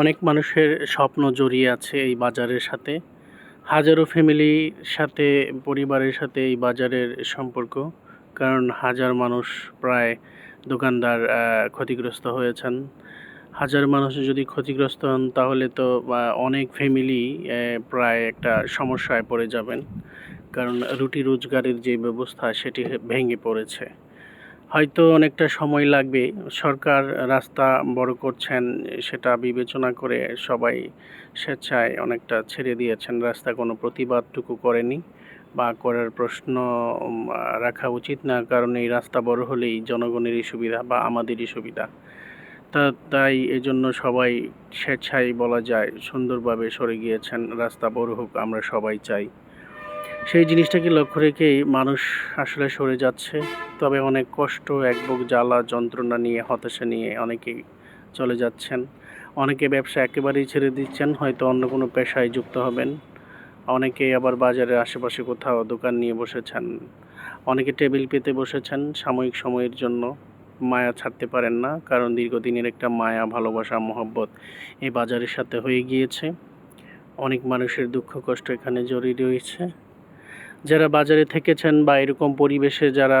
অনেক মানুষের স্বপ্ন জড়িয়ে আছে এই বাজারের সাথে। হাজারো ফ্যামিলির সাথে, পরিবারের সাথে এই বাজারের সম্পর্ক। কারণ হাজার মানুষ প্রায় দোকানদার ক্ষতিগ্রস্ত হয়েছেন। হাজার মানুষ যদি ক্ষতিগ্রস্ত হন, তাহলে তো অনেক ফ্যামিলি প্রায় একটা সমস্যায় পড়ে যাবেন। কারণ রুটি রোজগারের যে ব্যবস্থা, সেটি ভেঙে পড়েছে। হয়তো অনেকটা সময় লাগবে। সরকার রাস্তা বড় করছেন, সেটা বিবেচনা করে সবাই স্বেচ্ছায় অনেকটা ছেড়ে দিয়েছেন। রাস্তা কোনো প্রতিবাদটুকু করেনি বা করার প্রশ্ন রাখা উচিত না। কারণ এই রাস্তা বড় হলেই জনগণেরই সুবিধা বা আমাদেরই সুবিধা। তা, তাই এজন্য সবাই স্বেচ্ছায় বলা যায়, সুন্দরভাবে সরে গিয়েছেন। রাস্তা বড় হোক, আমরা সবাই চাই। সেই জিনিসটাকে লক্ষ্য রেখেই মানুষ আসলে সরে যাচ্ছে। তবে অনেক কষ্ট, এক বুক জ্বালা, যন্ত্রণা নিয়ে, হতাশা নিয়ে অনেকেই চলে যাচ্ছেন। অনেকে ব্যবসা একেবারেই ছেড়ে দিচ্ছেন, হয়তো অন্য কোনো পেশায় যুক্ত হবেন। অনেকেই আবার বাজারের আশেপাশে কোথাও দোকান নিয়ে বসেছেন। অনেকে টেবিল পেতে বসেছেন, সাময়িক সময়ের জন্য মায়া ছাড়তে পারেন না, কারণ দীর্ঘদিনের একটা মায়া, ভালোবাসা, মহব্বত এই বাজারের সাথে হয়ে গিয়েছে। অনেক মানুষের দুঃখ, কষ্ট এখানে জড়িয়ে রয়েছে। যারা বাজারে থেকেছেন বা এরকম পরিবেশে যারা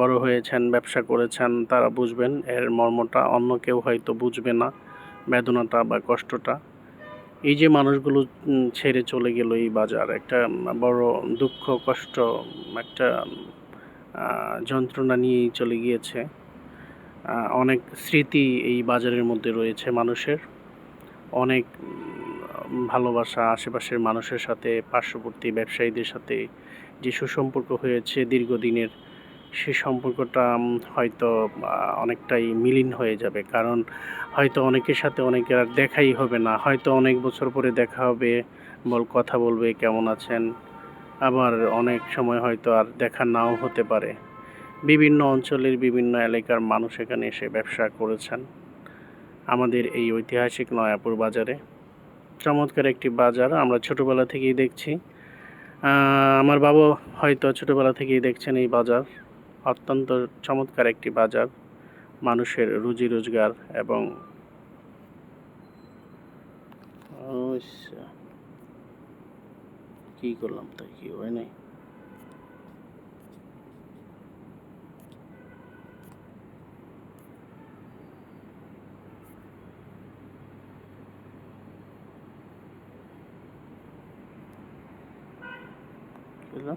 বড় হয়েছেন, ব্যবসা করেছেন, তারা বুঝবেন এর মর্মটা। অন্য কেউ হয়তো বুঝবে না বেদনাটা বা কষ্টটা। এই যে মানুষগুলো ছেড়ে চলে গেল এই বাজার, একটা বড় দুঃখ, কষ্ট, একটা যন্ত্রণা নিয়েই চলে গিয়েছে। অনেক স্মৃতি এই বাজারের মধ্যে রয়েছে মানুষের। অনেক ভালোবাসা, আশেপাশের মানুষের সাথে, পার্শ্ববর্তী ব্যবসায়ীদের সাথে যে সুসম্পর্ক হয়েছে দীর্ঘদিনের, সে সম্পর্কটা হয়তো অনেকটাই মিলিন হয়ে যাবে। কারণ হয়তো অনেকের সাথে অনেকের আর দেখাই হবে না। হয়তো অনেক বছর পরে দেখা হবে, বল, কথা বলবে, কেমন আছেন? আবার অনেক সময় হয়তো আর দেখা নাও হতে পারে। বিভিন্ন অঞ্চলের বিভিন্ন এলাকার মানুষ এখানে এসে ব্যবসা করেছেন। আমাদের এই ঐতিহাসিক নয়াপুর বাজারে। চমৎকার একটি বাজার আমরা ছোটোবেলা থেকেই দেখছি। আমার বাবু হয়তো ছোটোবেলা থেকেই দেখছেন এই বাজার। অত্যন্ত চমৎকার একটি বাজার, মানুষের রুজি রোজগার এবং কি করলাম তাই কি হয় নাই? Güzel.